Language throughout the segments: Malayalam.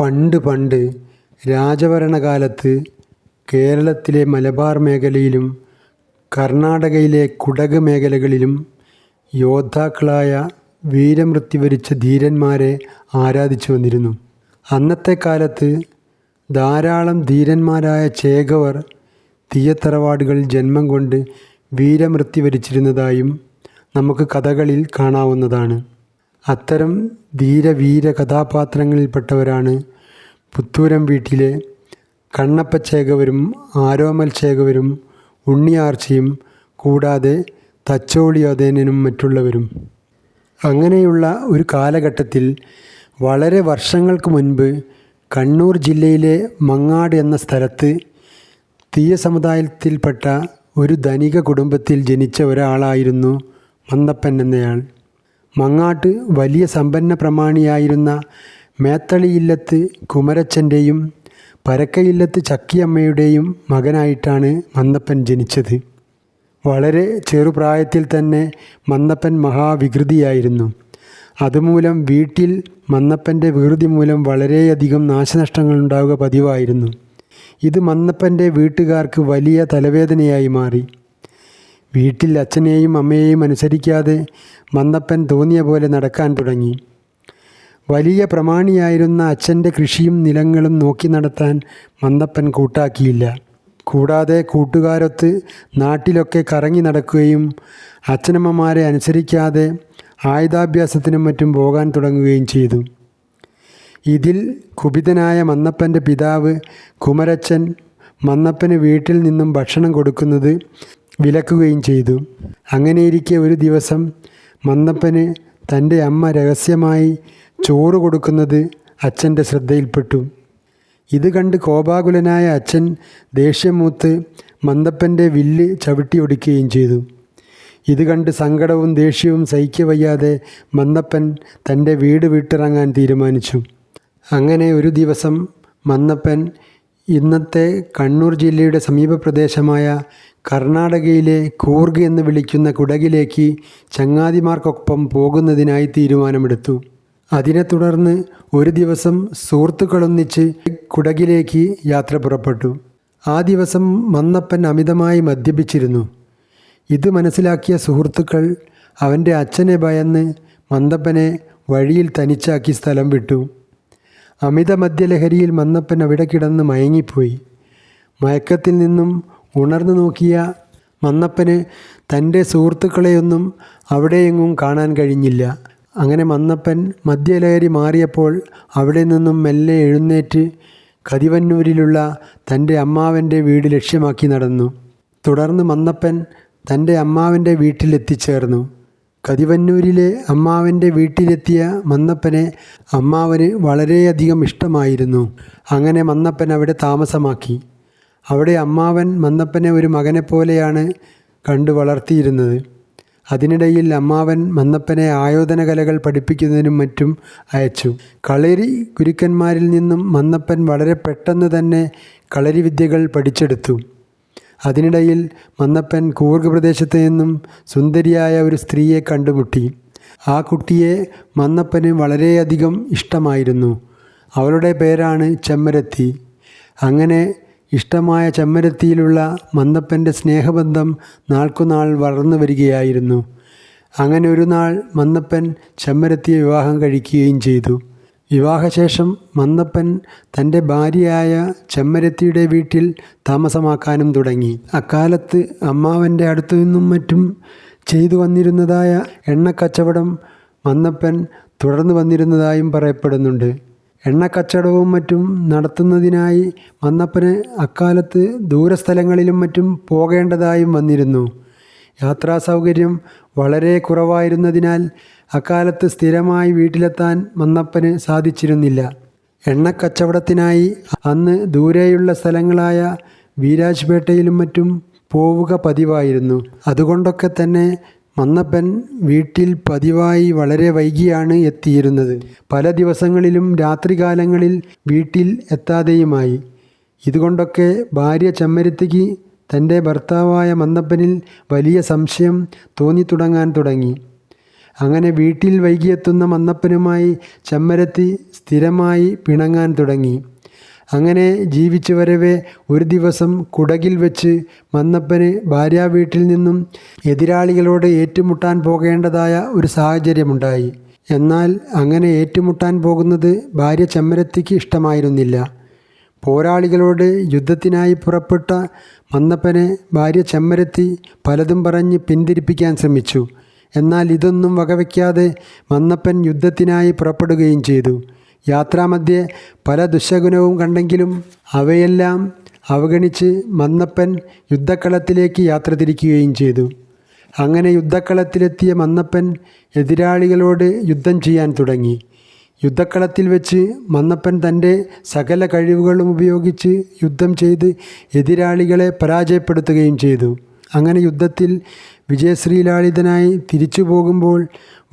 പണ്ട് പണ്ട് രാജഭരണകാലത്ത് കേരളത്തിലെ മലബാർ മേഖലയിലും കർണാടകയിലെ കുടക് മേഖലകളിലും യോദ്ധാക്കളായ വീരമൃത്യു വരിച്ച ധീരന്മാരെ ആരാധിച്ചു വന്നിരുന്നു. അന്നത്തെ കാലത്ത് ധാരാളം ധീരന്മാരായ ചേകവർ തീയത്തറവാടുകളിൽ ജന്മം കൊണ്ട് വീരമൃത്യു വരിച്ചിരുന്നതായും നമുക്ക് കഥകളിൽ കാണാവുന്നതാണ്. അത്തരം ധീരവീര കഥാപാത്രങ്ങളിൽപ്പെട്ടവരാണ് പുത്തൂരം വീട്ടിലെ കണ്ണപ്പ ചേകവരും ആരോമൽ ചേകവരും ഉണ്ണിയാർച്ചയും കൂടാതെ തച്ചോളി അതേനും മറ്റുള്ളവരും. അങ്ങനെയുള്ള ഒരു കാലഘട്ടത്തിൽ വളരെ വർഷങ്ങൾക്ക് മുൻപ് കണ്ണൂർ ജില്ലയിലെ മങ്ങാട് എന്ന സ്ഥലത്ത് തീയ സമുദായത്തിൽപ്പെട്ട ഒരു ധനിക കുടുംബത്തിൽ ജനിച്ച ഒരാളായിരുന്നു മന്നപ്പൻ എന്നയാൾ. മങ്ങാട്ട് വലിയ സമ്പന്ന പ്രമാണിയായിരുന്ന മേത്തളിയില്ലത്ത് കുമരച്ചന്റെയും പരക്കയില്ലത്ത് ചക്കിയമ്മയുടെയും മകനായിട്ടാണ് മന്നപ്പൻ ജനിച്ചത്. വളരെ ചെറുപ്രായത്തിൽ തന്നെ മന്നപ്പൻ മഹാവികൃതിയായിരുന്നു. അതുമൂലം വീട്ടിൽ മന്നപ്പന്റെ വികൃതി മൂലം വളരെയധികം നാശനഷ്ടങ്ങൾ ഉണ്ടാവുക പതിവായിരുന്നു. ഇത് മന്നപ്പന്റെ വീട്ടുകാർക്ക് വലിയ തലവേദനയായി മാറി. വീട്ടിൽ അച്ഛനെയും അമ്മയെയും അനുസരിക്കാതെ മന്നപ്പൻ തോന്നിയ പോലെ നടക്കാൻ തുടങ്ങി. വലിയ പ്രമാണിയായിരുന്ന അച്ഛന്റെ കൃഷിയും നിലങ്ങളും നോക്കി നടത്താൻ മന്നപ്പൻ കൂട്ടാക്കിയില്ല. കൂടാതെ കൂട്ടുകാരൊത്ത് നാട്ടിലൊക്കെ കറങ്ങി നടക്കുകയും അച്ഛനമ്മമാരെ അനുസരിക്കാതെ ആയുധാഭ്യാസത്തിനും മറ്റും പോകാൻ തുടങ്ങുകയും ചെയ്തു. ഇതിൽ കുപിതനായ മന്നപ്പന്റെ പിതാവ് കുമരച്ചൻ മന്നപ്പന് വീട്ടിൽ നിന്നും ഭക്ഷണം കൊടുക്കുന്നത് വിലക്കുകയും ചെയ്തു. അങ്ങനെയിരിക്കെ ഒരു ദിവസം മന്നപ്പന് തന്റെ അമ്മ രഹസ്യമായി ചോറ് കൊടുക്കുന്നത് അച്ഛന്റെ ശ്രദ്ധയിൽപ്പെട്ടു. ഇത് കണ്ട് കോപാകുലനായ അച്ഛൻ ദേഷ്യം മൂത്ത് മന്ദപ്പന്റെ വില്ല് ചവിട്ടിയൊടിക്കുകയും ചെയ്തു. ഇത് കണ്ട് സങ്കടവും ദേഷ്യവും സഹിക്കവയ്യാതെ മന്നപ്പൻ തന്റെ വീട് വിട്ടിറങ്ങാൻ തീരുമാനിച്ചു. അങ്ങനെ ഒരു ദിവസം മന്നപ്പൻ ഇന്നത്തെ കണ്ണൂർ ജില്ലയുടെ സമീപ പ്രദേശമായ കർണാടകയിലെ കൂർഗ് എന്ന് വിളിക്കുന്ന കുടകിലേക്ക് ചങ്ങാതിമാർക്കൊപ്പം പോകുന്നതിനായി തീരുമാനമെടുത്തു. അതിനെ തുടർന്ന് ഒരു ദിവസം സുഹൃത്തുക്കളൊന്നിച്ച് കുടകിലേക്ക് യാത്ര പുറപ്പെട്ടു. ആ ദിവസം മന്നപ്പൻ അമിതമായി മദ്യപിച്ചിരുന്നു. ഇത് മനസ്സിലാക്കിയ സുഹൃത്തുക്കൾ അവന്റെ അച്ഛനെ ഭയന്ന് മന്ദപ്പനെ വഴിയിൽ തനിച്ചാക്കി സ്ഥലം വിട്ടു. അമിത മദ്യലഹരിയിൽ മന്നപ്പൻ അവിടെ കിടന്ന് മയങ്ങിപ്പോയി. മയക്കത്തിൽ നിന്നും ഉണർന്നു നോക്കിയ മന്നപ്പന് തന്റെ സുഹൃത്തുക്കളെയൊന്നും അവിടെയെങ്ങും കാണാൻ കഴിഞ്ഞില്ല. അങ്ങനെ മന്നപ്പൻ മദ്യലഹരി മാറിയപ്പോൾ അവിടെ നിന്നും മെല്ലെ എഴുന്നേറ്റ് കതിവന്നൂരിലുള്ള തന്റെ അമ്മാവന്റെ വീട് ലക്ഷ്യമാക്കി നടന്നു. തുടർന്ന് മന്നപ്പൻ തന്റെ അമ്മാവന്റെ വീട്ടിലെത്തിച്ചേർന്നു. കതിവന്നൂരിലെ അമ്മാവന്റെ വീട്ടിലെത്തിയ മന്നപ്പനെ അമ്മാവന് വളരെയധികം ഇഷ്ടമായിരുന്നു. അങ്ങനെ മന്നപ്പൻ അവിടെ താമസമാക്കി. അവിടെ അമ്മാവൻ മന്നപ്പനെ ഒരു മകനെ പോലെയാണ് കണ്ടു വളർത്തിയിരുന്നത്. അതിനിടയിൽ അമ്മാവൻ മന്നപ്പനെ ആയോധന കലകൾ പഠിപ്പിക്കുന്നതിനും മറ്റും അയച്ചു. കളരി ഗുരുക്കന്മാരിൽ നിന്നും മന്നപ്പൻ വളരെ പെട്ടെന്ന് തന്നെ കളരി വിദ്യകൾ പഠിച്ചെടുത്തു. അതിനിടയിൽ മന്നപ്പൻ കൂർഗ് പ്രദേശത്ത് നിന്നും സുന്ദരിയായ ഒരു സ്ത്രീയെ കണ്ടുമുട്ടി. ആ കുട്ടിയെ മന്നപ്പന് വളരെയധികം ഇഷ്ടമായിരുന്നു. അവളുടെ പേരാണ് ചെമ്മരത്തി. അങ്ങനെ ഇഷ്ടമായ ചെമ്മരത്തിയിലുള്ള മന്നപ്പന്റെ സ്നേഹബന്ധം നാൾക്കുനാൾ വളർന്നു വരികയായിരുന്നു. അങ്ങനെ ഒരു നാൾ മന്നപ്പൻ ചെമ്മരത്തിയെ വിവാഹം കഴിക്കുകയും ചെയ്തു. വിവാഹശേഷം മന്നപ്പൻ തന്റെ ഭാര്യയായ ചെമ്മരത്തിയുടെ വീട്ടിൽ താമസമാക്കാനും തുടങ്ങി. അക്കാലത്ത് അമ്മാവന്റെ അടുത്തു നിന്നും മറ്റും ചെയ്തു വന്നിരുന്നതായ എണ്ണക്കച്ചവടം മന്നപ്പൻ തുടർന്നു വന്നിരുന്നതായും പറയപ്പെടുന്നുണ്ട്. എണ്ണക്കച്ചവടവും മറ്റും നടത്തുന്നതിനായി മന്നപ്പന് അക്കാലത്ത് ദൂരസ്ഥലങ്ങളിലും മറ്റും പോകേണ്ടതായും വന്നിരുന്നു. യാത്രാ സൗകര്യം വളരെ കുറവായിരുന്നതിനാൽ അക്കാലത്ത് സ്ഥിരമായി വീട്ടിലെത്താൻ മന്നപ്പന് സാധിച്ചിരുന്നില്ല. എണ്ണക്കച്ചവടത്തിനായി അന്ന് ദൂരെയുള്ള സ്ഥലങ്ങളായ വീരാജ്പേട്ടയിലും മറ്റും പോവുക പതിവായിരുന്നു. അതുകൊണ്ടൊക്കെ തന്നെ മന്നപ്പൻ വീട്ടിൽ പതിവായി വളരെ വൈകിയാണ് എത്തിയിരുന്നത്. പല ദിവസങ്ങളിലും രാത്രികാലങ്ങളിൽ വീട്ടിൽ എത്താതെയുമായി. ഇതുകൊണ്ടൊക്കെ ഭാര്യ ചെമ്മരുത്തിക്ക് തന്റെ ഭർത്താവായ മന്നപ്പനിൽ വലിയ സംശയം തോന്നിത്തുടങ്ങാൻ തുടങ്ങി. അങ്ങനെ വീട്ടിൽ വൈകിയെത്തുന്ന മന്നപ്പനുമായി ചെമ്മരത്തി സ്ഥിരമായി പിണങ്ങാൻ തുടങ്ങി. അങ്ങനെ ജീവിച്ചു വരവേ ഒരു ദിവസം കുടകിൽ വെച്ച് മന്നപ്പന് ഭാര്യ വീട്ടിൽ നിന്നും എതിരാളികളോട് ഏറ്റുമുട്ടാൻ പോകേണ്ടതായ ഒരു സാഹചര്യമുണ്ടായി. എന്നാൽ അങ്ങനെ ഏറ്റുമുട്ടാൻ പോകുന്നത് ഭാര്യ ചെമ്മരത്തിക്ക് ഇഷ്ടമായിരുന്നില്ല. പോരാളികളോട് യുദ്ധത്തിനായി പുറപ്പെട്ട മന്നപ്പനെ ഭാര്യ ചെമ്മരത്തി പലതും പറഞ്ഞ് പിന്തിരിപ്പിക്കാൻ ശ്രമിച്ചു. എന്നാൽ ഇതൊന്നും വകവയ്ക്കാതെ മന്നപ്പൻ യുദ്ധത്തിനായി പുറപ്പെടുകയും ചെയ്തു. യാത്രാമധ്യേ പല ദുശകുനവും കണ്ടെങ്കിലും അവയെല്ലാം അവഗണിച്ച് മന്നപ്പൻ യുദ്ധക്കളത്തിലേക്ക് യാത്ര തിരിക്കുകയും ചെയ്തു. അങ്ങനെ യുദ്ധക്കളത്തിലെത്തിയ മന്നപ്പൻ എതിരാളികളോട് യുദ്ധം ചെയ്യാൻ തുടങ്ങി. യുദ്ധക്കളത്തിൽ വെച്ച് മന്നപ്പൻ തന്റെ സകല കഴിവുകളും ഉപയോഗിച്ച് യുദ്ധം ചെയ്ത് എതിരാളികളെ പരാജയപ്പെടുത്തുകയും ചെയ്തു. അങ്ങനെ യുദ്ധത്തിൽ വിജയശ്രീലാളിതനായി തിരിച്ചു പോകുമ്പോൾ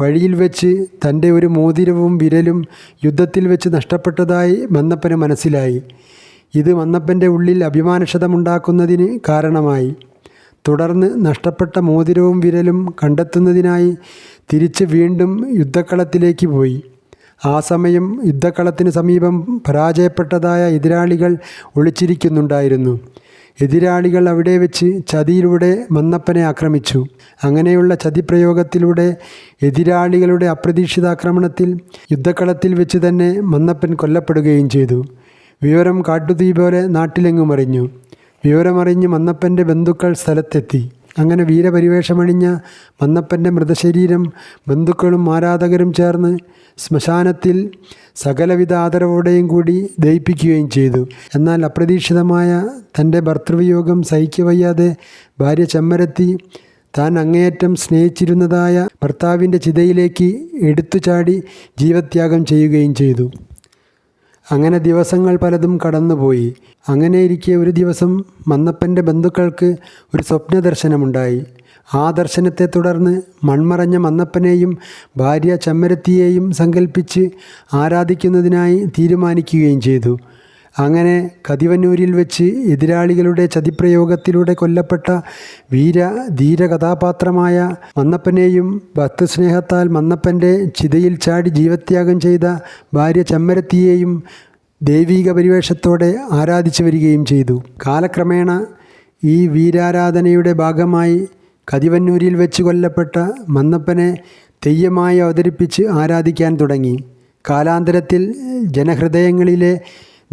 വഴിയിൽ വെച്ച് തന്റെ ഒരു മോതിരവും വിരലും യുദ്ധത്തിൽ വെച്ച് നഷ്ടപ്പെട്ടതായി മന്നപ്പന് മനസ്സിലായി. ഇത് മന്നപ്പന്റെ ഉള്ളിൽ അഭിമാനക്ഷതമുണ്ടാക്കുന്നതിന് കാരണമായി. തുടർന്ന് നഷ്ടപ്പെട്ട മോതിരവും വിരലും കണ്ടെത്തുന്നതിനായി തിരിച്ച് വീണ്ടും യുദ്ധക്കളത്തിലേക്ക് പോയി. ആ സമയം യുദ്ധക്കളത്തിന് സമീപം പരാജയപ്പെട്ടതായ എതിരാളികൾ ഒളിച്ചിരിക്കുന്നുണ്ടായിരുന്നു. എതിരാളികൾ അവിടെ വെച്ച് ചതിയിലൂടെ മന്നപ്പനെ ആക്രമിച്ചു. അങ്ങനെയുള്ള ചതിപ്രയോഗത്തിലൂടെ എതിരാളികളുടെ അപ്രതീക്ഷിത ആക്രമണത്തിൽ യുദ്ധക്കളത്തിൽ വെച്ച് തന്നെ മന്നപ്പൻ കൊല്ലപ്പെടുകയും ചെയ്തു. വിവരം കാട്ടുതീ പോലെ നാട്ടിലെങ്ങുമറിഞ്ഞു വിവരമറിഞ്ഞ് മന്നപ്പന്റെ ബന്ധുക്കൾ സ്ഥലത്തെത്തി. അങ്ങനെ വീരപരിവേഷമണിഞ്ഞ മന്നപ്പന്റെ മൃതശരീരം ബന്ധുക്കളും ആരാധകരും ചേർന്ന് ശ്മശാനത്തിൽ സകലവിധ ആദരവോടെയും കൂടി ദയിപ്പിക്കുകയും ചെയ്തു. എന്നാൽ അപ്രതീക്ഷിതമായ തന്റെ ഭർത്തൃവിയോഗം സഹിക്കവയ്യാതെ ഭാര്യ ചെമ്മരത്തി താൻ അങ്ങേയറ്റം സ്നേഹിച്ചിരുന്നതായ ഭർത്താവിന്റെ ചിതയിലേക്ക് എടുത്തു ചാടി ജീവത്യാഗം ചെയ്യുകയും ചെയ്തു. അങ്ങനെ ദിവസങ്ങൾ പലതും കടന്നുപോയി. അങ്ങനെ അങ്ങനെയിരിക്കെ ഒരു ദിവസം മന്നപ്പന്റെ ബന്ധുക്കൾക്ക് ഒരു സ്വപ്ന ദർശനമുണ്ടായി ആ ദർശനത്തെ തുടർന്ന് മൺമറഞ്ഞ മന്നപ്പനെയും ഭാര്യ ചെമ്മരത്തിയെയും സങ്കല്പിച്ച് ആരാധിക്കുന്നതിനായി തീരുമാനിക്കുകയും ചെയ്തു. അങ്ങനെ കതിവന്നൂരിൽ വെച്ച് എതിരാളികളുടെ ചതിപ്രയോഗത്തിലൂടെ കൊല്ലപ്പെട്ട വീര ധീര കഥാപാത്രമായ മന്നപ്പനെയും ഭക്തസ്നേഹത്താൽ മന്നപ്പന്റെ ചിതയിൽ ചാടി ജീവത്യാഗം ചെയ്ത ഭാര്യ ചെമ്മരത്തിയെയും ദൈവീക പരിവേഷത്തോടെ ആരാധിച്ചു വരികയും ചെയ്തു. കാലക്രമേണ ഈ വീരാരാധനയുടെ ഭാഗമായി കതിവന്നൂരിൽ വെച്ച് കൊല്ലപ്പെട്ട മന്നപ്പനെ തെയ്യമായി അവതരിപ്പിച്ച് ആരാധിക്കാൻ തുടങ്ങി. കാലാന്തരത്തിൽ ജനഹൃദയങ്ങളിലെ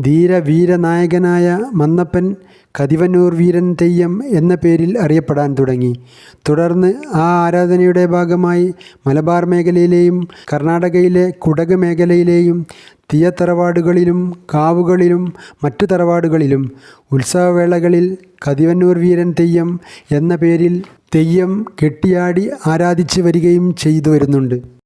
ധീര വീരനായകനായ മന്നപ്പൻ കതിവന്നൂർ വീരൻ തെയ്യം എന്ന പേരിൽ അറിയപ്പെടാൻ തുടങ്ങി. തുടർന്ന് ആ ആരാധനയുടെ ഭാഗമായി മലബാർ മേഖലയിലെയും കർണാടകയിലെ കുടക് മേഖലയിലെയും തീയത്തറവാടുകളിലും കാവുകളിലും മറ്റു തറവാടുകളിലും ഉത്സവവേളകളിൽ കതിവന്നൂർ വീരൻ തെയ്യം എന്ന പേരിൽ തെയ്യം കെട്ടിയാടി ആരാധിച്ചു വരികയും ചെയ്തു വരുന്നുണ്ട്.